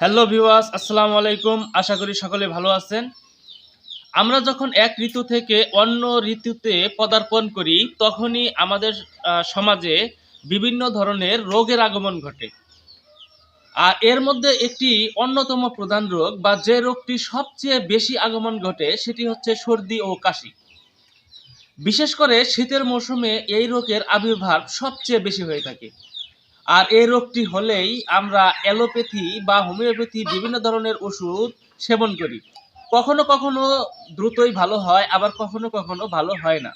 Hello viewers আসসালামু আলাইকুম। আশা করি সকলে ভালো আছেন। আমরা যখন এক ঋতু থেকে অন্য ঋতুতে পদার্পণ করি, তখনই আমাদের সমাজে বিভিন্ন ধরনের রোগের আগমন ঘটে। আর এর মধ্যে একটি অন্যতম প্রধান রোগ বা যে রোগটি সবচেয়ে বেশি আগমন ঘটে, সেটি হচ্ছে সর্দি ও কাশি। বিশেষ করে শীতের মৌসুমে এই রোগের আবির্ভাব সবচেয়ে বেশি হয়ে থাকে। আর এই রোগটি হলেই আমরা অ্যালোপ্যাথি বা হোমিওপ্যাথি বিভিন্ন ধরনের ওষুধ সেবন করি। কখনো কখনো দ্রুতই ভালো হয়, আবার কখনো কখনো ভালো হয় না।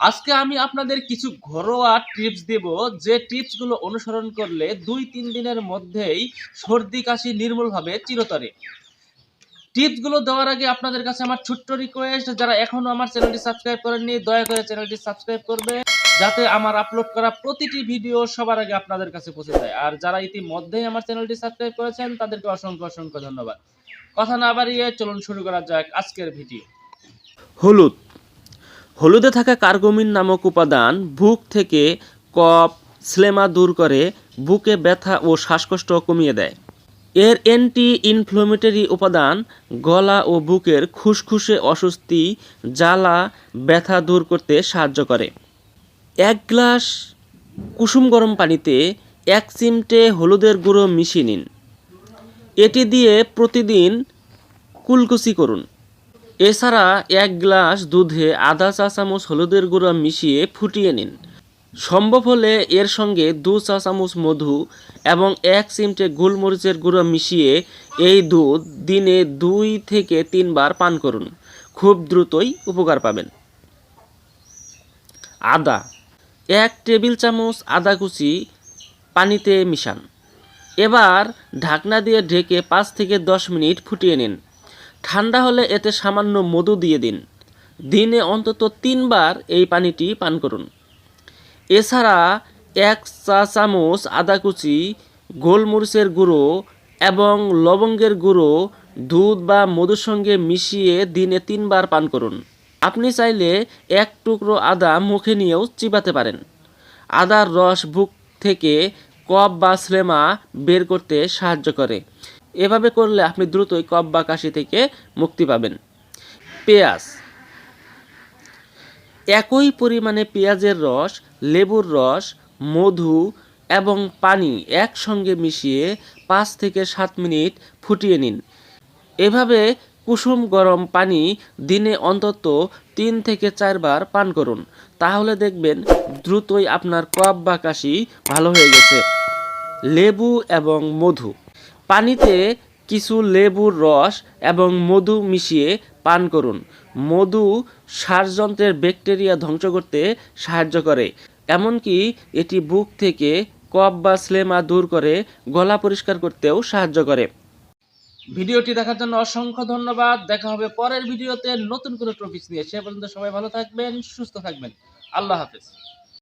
আজকে আমি আপনাদের কিছু ঘরোয়া টিপস দেব, যে টিপসগুলো অনুসরণ করলে দুই তিন দিনের মধ্যেই সর্দি কাশি নির্মূলভাবে চিরতরে। টিপসগুলো দেওয়ার আগে আপনাদের কাছে আমার ছোট্ট রিকোয়েস্ট যারা এখনও আমার চ্যানেলটি সাবস্ক্রাইব করেননি, দয়া করে চ্যানেলটি সাবস্ক্রাইব করবে যাতে আমার আপলোড করা প্রতিটি ভিডিও সবার আগে আপনাদের কাছে পৌঁছে যায়। আর যারা ইতিমধ্যেই আমার চ্যানেলটি সাবস্ক্রাইব করেছেন, তাদেরকে অসংখ্য অসংখ্য ধন্যবাদ। কথা না বাড়িয়ে চলুন শুরু করা যাক আজকের ভিডিও হলুদ। হলুদে থাকা কার্গমিন নামক উপাদান বুক থেকে কফ, স্লেমা দূর করে বুকে ব্যথা ও শ্বাসকষ্ট কমিয়ে দেয়। এর অ্যান্টি ইনফ্লোমেটরি উপাদান গলা ও বুকের খুসখুসে অস্বস্তি, জ্বালা, ব্যথা দূর করতে সাহায্য করে। এক গ্লাস কুসুম গরম পানিতে এক চিমটে হলুদের গুঁড়ো মিশিয়ে নিন। এটি দিয়ে প্রতিদিন কুলকুচি করুন। এছাড়া এক গ্লাস দুধে আধা চা চামচ হলুদের গুঁড়ো মিশিয়ে ফুটিয়ে নিন। সম্ভব হলে এর সঙ্গে দু চা চামচ মধু এবং এক চিমটে গোলমরিচের গুঁড়ো মিশিয়ে এই দুধ দিনে দুই থেকে তিনবার পান করুন। খুব দ্রুতই উপকার পাবেন। আদা এক টেবিল চামচ আদা কুচি পানিতে মিশান। এবার ঢাকনা দিয়ে ঢেকে পাঁচ থেকে দশ মিনিট ফুটিয়ে নিন। ঠান্ডা হলে এতে সামান্য মধু দিয়ে দিন। দিনে অন্তত তিনবার এই পানিটি পান করুন। এছাড়া এক চা চামচ আদা কুচি, গোলমরিচের গুঁড়ো এবং লবঙ্গের গুঁড়ো, দুধ বা মধুর সঙ্গে মিশিয়ে দিনে তিনবার পান করুন। আপনি চাইলে এক টুকরো আদা মুখে নিয়েও চিবাতে পারেন। আদার রস বুক থেকে কফ বা স্লেমা বের করতে সাহায্য করে। এভাবে করলে আপনি দ্রুতই কফ বা কাশি থেকে মুক্তি পাবেন। পেঁয়াজ। একই পরিমাণে পেঁয়াজের রস, লেবুর রস, মধু এবং পানি একসঙ্গে মিশিয়ে পাঁচ থেকে সাত মিনিট ফুটিয়ে নিন। এভাবে কুসুম গরম পানি দিনে অন্তত তিন থেকে চারবার পান করুন। তাহলে দেখবেন দ্রুতই আপনার কফ বা কাশি ভালো হয়ে গেছে। লেবু এবং মধু। পানিতে কিছু লেবুর রস এবং মধু মিশিয়ে পান করুন। মধু শ্বাসযন্ত্রের ব্যাকটেরিয়া ধ্বংস করতে সাহায্য করে। এমনকি এটি বুক থেকে কফ বা স্লেমা দূর করে, গলা পরিষ্কার করতেও সাহায্য করে। ভিডিওটি দেখার জন্য অসংখ্য ধন্যবাদ। দেখা হবে পরের ভিডিওতে নতুন কোনো টপিক নিয়ে। সে পর্যন্ত সবাই ভালো থাকবেন, সুস্থ থাকবেন। আল্লাহ হাফেজ।